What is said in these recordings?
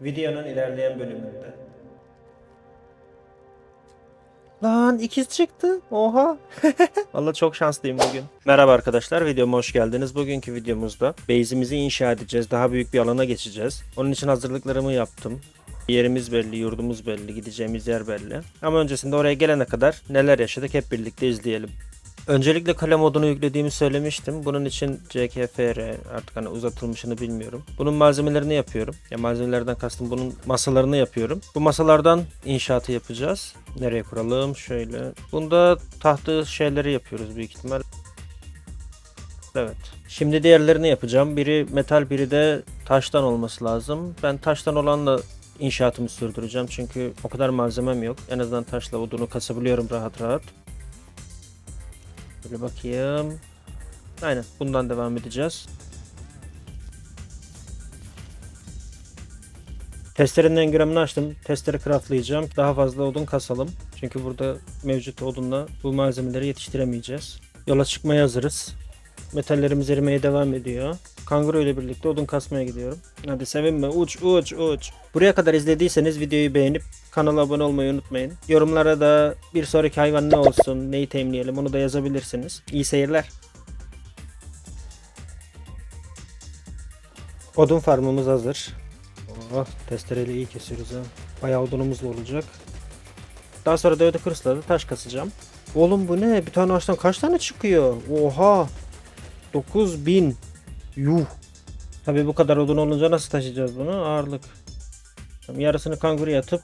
Videonun ilerleyen bölümünde. Lan ikiz çıktı. Oha. Vallahi çok şanslıyım bugün. Merhaba arkadaşlar, videoma hoş geldiniz. Bugünkü videomuzda base'imizi inşa edeceğiz. Daha büyük bir alana geçeceğiz. Onun için hazırlıklarımı yaptım. Yerimiz belli, yurdumuz belli, gideceğimiz yer belli. Ama öncesinde oraya gelene kadar neler yaşadık hep birlikte izleyelim. Öncelikle kale modunu yüklediğimi söylemiştim. Bunun için CKFR artık hani uzatılmışını bilmiyorum. Bunun malzemelerini yapıyorum. Ya malzemelerden kastım bunun masalarını yapıyorum. Bu masalardan inşaatı yapacağız. Nereye kuralım? Şöyle. Bunda tahtı şeyleri yapıyoruz büyük ihtimal. Evet. Şimdi diğerlerini yapacağım. Biri metal, biri de taştan olması lazım. Ben taştan olanla inşaatımı sürdüreceğim. Çünkü o kadar malzemem yok. En azından taşla odunu kasabiliyorum rahat rahat. Böyle bakayım. Aynen bundan devam edeceğiz. Testerenin engramını açtım. Testere craftlayacağım. Daha fazla odun kasalım. Çünkü burada mevcut odunla bu malzemeleri yetiştiremeyeceğiz. Yola çıkmaya hazırız. Metallerimiz erimeye devam ediyor. Kanguru ile birlikte odun kasmaya gidiyorum. Hadi sevinme uç uç uç. Buraya kadar izlediyseniz videoyu beğenip kanala abone olmayı unutmayın. Yorumlara da bir sonraki hayvan ne olsun, neyi temleyelim onu da yazabilirsiniz. İyi seyirler. Odun farmımız hazır. Oh, testereyle iyi kesiyoruz ha. Bayağı odunumuz da olacak. Daha sonra da öde taş kasacağım. Oğlum bu ne? Bir tane ağaçtan kaç tane çıkıyor? Oha! 9000. Yuh. Tabi bu kadar odun olunca nasıl taşıyacağız bunu? Ağırlık. Yarısını kanguruya atıp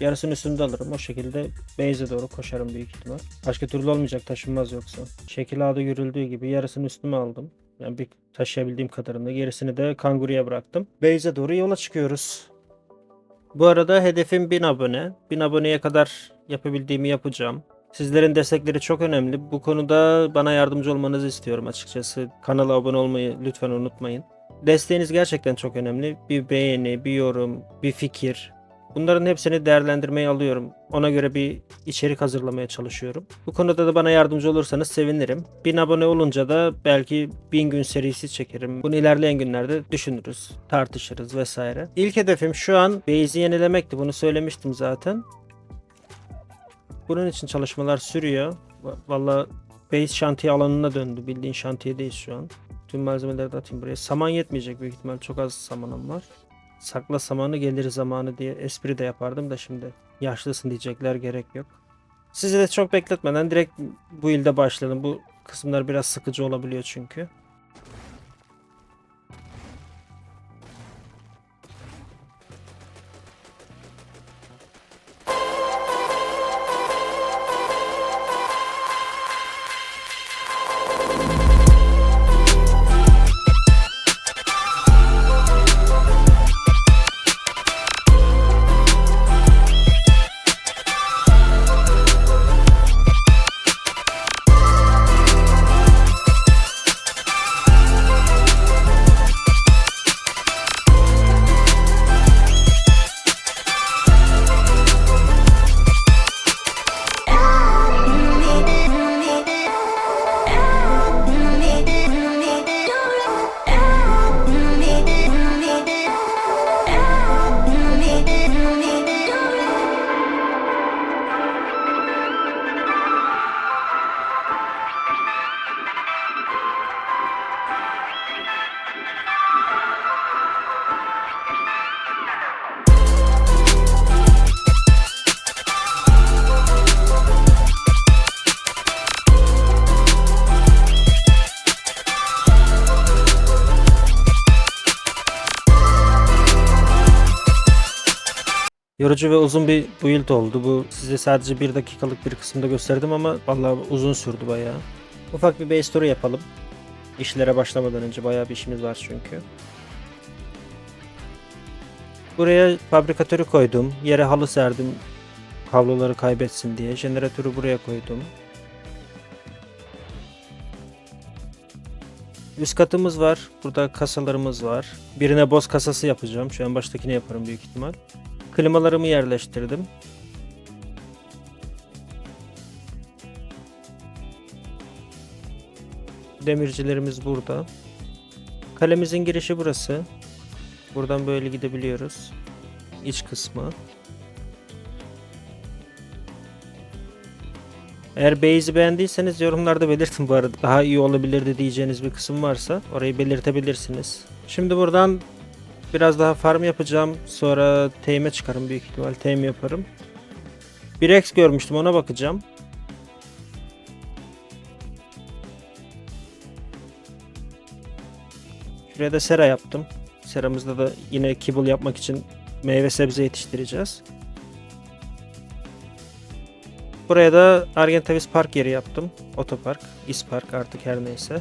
yarısını üstünde alırım. O şekilde base'e doğru koşarım büyük ihtimal. Başka türlü olmayacak taşınmaz yoksa. Şekil A'da görüldüğü gibi yarısını üstüme aldım. Yani bir taşıyabildiğim kadarını gerisini de kanguruya bıraktım. Base'e doğru yola çıkıyoruz. Bu arada hedefim 1000 abone. 1000 aboneye kadar yapabildiğimi yapacağım. Sizlerin destekleri çok önemli. Bu konuda bana yardımcı olmanızı istiyorum açıkçası. Kanala abone olmayı lütfen unutmayın. Desteğiniz gerçekten çok önemli. Bir beğeni, bir yorum, bir fikir. Bunların hepsini değerlendirmeye alıyorum. Ona göre bir içerik hazırlamaya çalışıyorum. Bu konuda da bana yardımcı olursanız sevinirim. 1000 abone olunca da belki 1000 gün serisi çekerim. Bunu ilerleyen günlerde düşünürüz, tartışırız vesaire. İlk hedefim şu an base'i yenilemekti. Bunu söylemiştim zaten. Bunun için çalışmalar sürüyor. Va- Valla base şantiye alanına döndü. Bildiğin şantiyedeyiz şu an. Tüm malzemeleri de atayım buraya. Saman yetmeyecek büyük ihtimal. Çok az samanım var. Sakla samanı gelir zamanı diye espri de yapardım da şimdi. Yaşlısın diyecekler gerek yok. Sizi de çok bekletmeden direkt bu ilde başlayalım. Bu kısımlar biraz sıkıcı olabiliyor çünkü. Yorucu ve uzun bir build oldu. Bu size sadece bir dakikalık bir kısımda gösterdim ama vallahi uzun sürdü bayağı. Ufak bir base turu yapalım. İşlere başlamadan önce bayağı bir işimiz var çünkü. Buraya fabrikatörü koydum. Yere halı serdim. Kabloları kaybetsin diye. Jeneratörü buraya koydum. Üst katımız var. Burada kasalarımız var. Birine boz kasası yapacağım. Şu an baştakini yaparım büyük ihtimal. Klimalarımı yerleştirdim. Demircilerimiz burada. Kalemizin girişi burası. Buradan böyle gidebiliyoruz. iç kısmı. Eğer base'i beğendiyseniz yorumlarda belirtin bu arada. Daha iyi olabilirdi diyeceğiniz bir kısım varsa orayı belirtebilirsiniz. Şimdi buradan biraz daha farm yapacağım. Sonra teyme çıkarım büyük ihtimal. Teyme yaparım. Bir X görmüştüm ona bakacağım. Şuraya da sera yaptım. Seramızda da yine kibble yapmak için meyve sebze yetiştireceğiz. Buraya da Argentavis Park yeri yaptım. Otopark, İspark artık her neyse.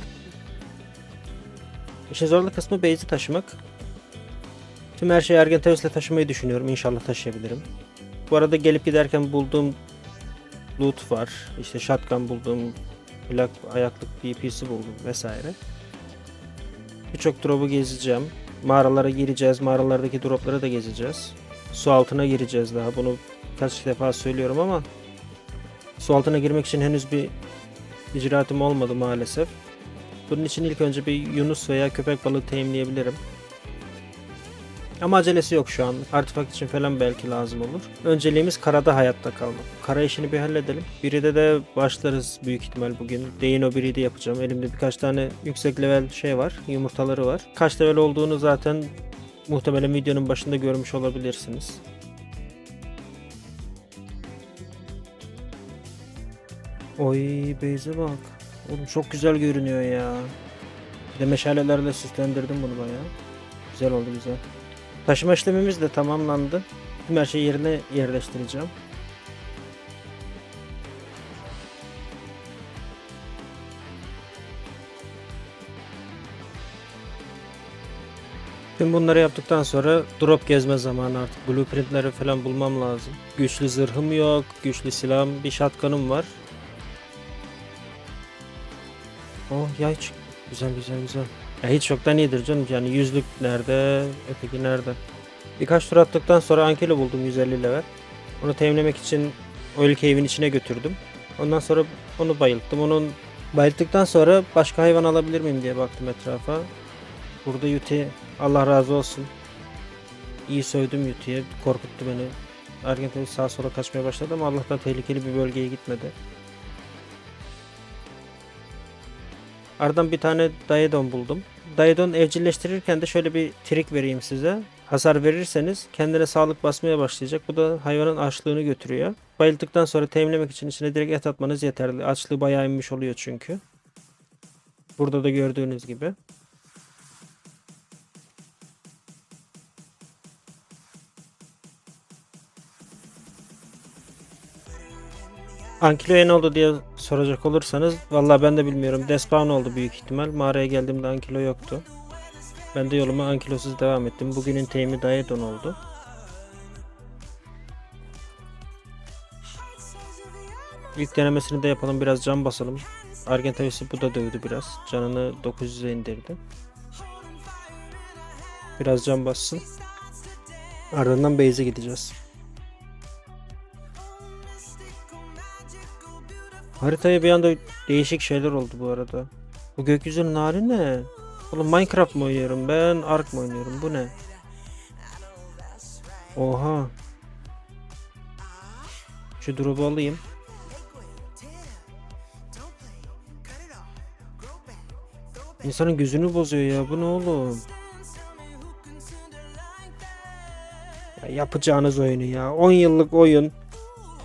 İşin zorlu kısmı base'i taşımak. Tüm her şeyi Argentavis'le taşımayı düşünüyorum. İnşallah taşıyabilirim. Bu arada gelip giderken bulduğum loot var. İşte shotgun buldum. Plak, ayaklık DP'si buldum vesaire. Birçok drop'u gezeceğim. Mağaralara gireceğiz. Mağaralardaki drop'ları da gezeceğiz. Su altına gireceğiz daha. Bunu kaç defa söylüyorum ama su altına girmek için henüz bir icraatım olmadı maalesef. Bunun için ilk önce bir yunus veya köpek balığı teyimleyebilirim. Ama acelesi yok şu an. Artifak için falan belki lazım olur. Önceliğimiz karada hayatta kalmak. Kara işini bir halledelim. Biri de başlarız büyük ihtimal bugün. Dino biri de yapacağım. Elimde birkaç tane yüksek level şey var. Yumurtaları var. Kaç level olduğunu zaten muhtemelen videonun başında görmüş olabilirsiniz. Oy Beyze bak. Oğlum çok güzel görünüyor ya. Bir de meşalelerle süslendirdim bunu bayağı. Güzel oldu güzel. Taşıma işlemimiz de tamamlandı. Tüm her şeyi yerine yerleştireceğim. Tüm bunları yaptıktan sonra drop gezme zamanı artık. Blueprintleri falan bulmam lazım. Güçlü zırhım yok, güçlü silahım, bir shotgun'ım var. Oh yay çık. Güzel güzel güzel. Ya hiç yoktan iyidir canım. Yani yüzlük nerede? Öteki nerede? Birkaç tur attıktan sonra Ankelo buldum 150 level. Onu temizlemek için Oil Cave'in içine götürdüm. Ondan sonra onu bayılttım. Onun bayılttıktan sonra başka hayvan alabilir miyim diye baktım etrafa. Burada Yuti Allah razı olsun. İyi sövdüm Yuti'ye. Korkuttu beni. Argentin sağa sola kaçmaya başladı ama Allah'tan tehlikeli bir bölgeye gitmedi. Ardından bir tane Daedon buldum. Daedon evcilleştirirken de şöyle bir trik vereyim size. Hasar verirseniz kendine sağlık basmaya başlayacak. Bu da hayvanın açlığını götürüyor. Bayıldıktan sonra temizlemek için içine direkt et atmanız yeterli. Açlığı bayağı inmiş oluyor çünkü. Burada da gördüğünüz gibi. Ankilo'ya ne oldu diye soracak olursanız vallahi ben de bilmiyorum. Despawn oldu büyük ihtimal. Mağaraya geldiğimde Ankilo yoktu. Ben de yoluma Ankilosuz devam ettim. Bugünün teyimi Daedon oldu. İlk denemesini de yapalım. Biraz can basalım. Argentavis'i bu da dövdü biraz. Canını 900'e indirdi. Biraz can bassın. Ardından base'e gideceğiz. Haritaya bir anda değişik şeyler oldu bu arada. Bu gökyüzünün hali ne? Oğlum Minecraft mı oynuyorum ben? Ark mı oynuyorum? Bu ne? Oha. Şu drop'u alayım. İnsanın gözünü bozuyor ya. Bu ne oğlum? Ya yapacağınız oyunu ya. 10 yıllık oyun.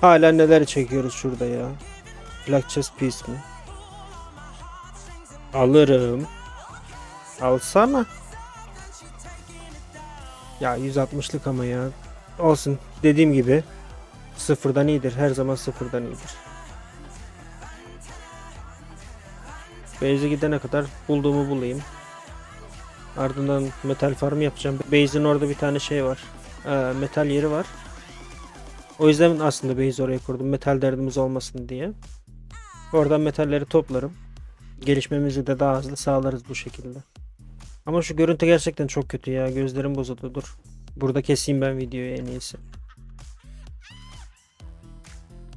Hala neler çekiyoruz şurada ya. Black Chess Piece mi? Alırım. Alsana. Ya 160'lık ama ya. Olsun. Dediğim gibi sıfırdan iyidir. Her zaman sıfırdan iyidir. Base'e gidene kadar bulduğumu bulayım. Ardından metal farm yapacağım. Base'in orada bir tane şey var. Ee, metal yeri var. O yüzden aslında base oraya kurdum. Metal derdimiz olmasın diye. Oradan metalleri toplarım. Gelişmemizi de daha hızlı sağlarız bu şekilde. Ama şu görüntü gerçekten çok kötü ya. Gözlerim bozuldu. Dur. Burada keseyim ben videoyu en iyisi.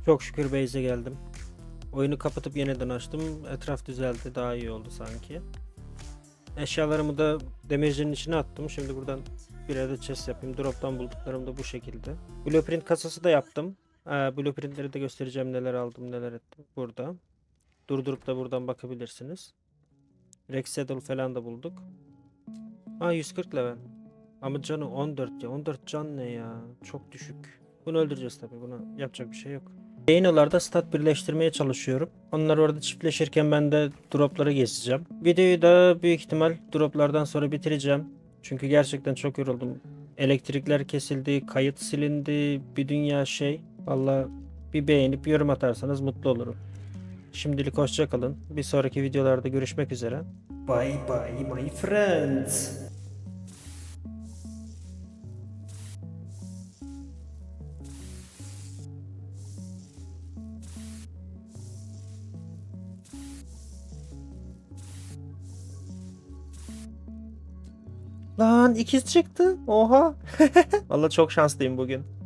Çok şükür base'e geldim. Oyunu kapatıp yeniden açtım. Etraf düzeldi. Daha iyi oldu sanki. Eşyalarımı da demircinin içine attım. Şimdi buradan Bir adet chest yapayım. Drop'tan bulduklarım da bu şekilde. Blueprint kasası da yaptım. Ee, blueprintleri de göstereceğim neler aldım neler ettim. Burada. Durdurup da buradan bakabilirsiniz. Rex Saddle falan da bulduk. Aa 140 level. Ama canı 14 ya. 14 can ne ya? Çok düşük. Bunu öldüreceğiz tabii. Buna yapacak bir şey yok. Yayınlarda stat birleştirmeye çalışıyorum. Onlar orada çiftleşirken ben de dropları gezeceğim. Videoyu da büyük ihtimal droplardan sonra bitireceğim. Çünkü gerçekten çok yoruldum. Elektrikler kesildi, kayıt silindi, bir dünya şey. Valla bir beğenip yorum atarsanız mutlu olurum. Şimdilik hoşça kalın. Bir sonraki videolarda görüşmek üzere. Bye bye my friends. Lan ikiz çıktı. Oha. Valla çok şanslıyım bugün.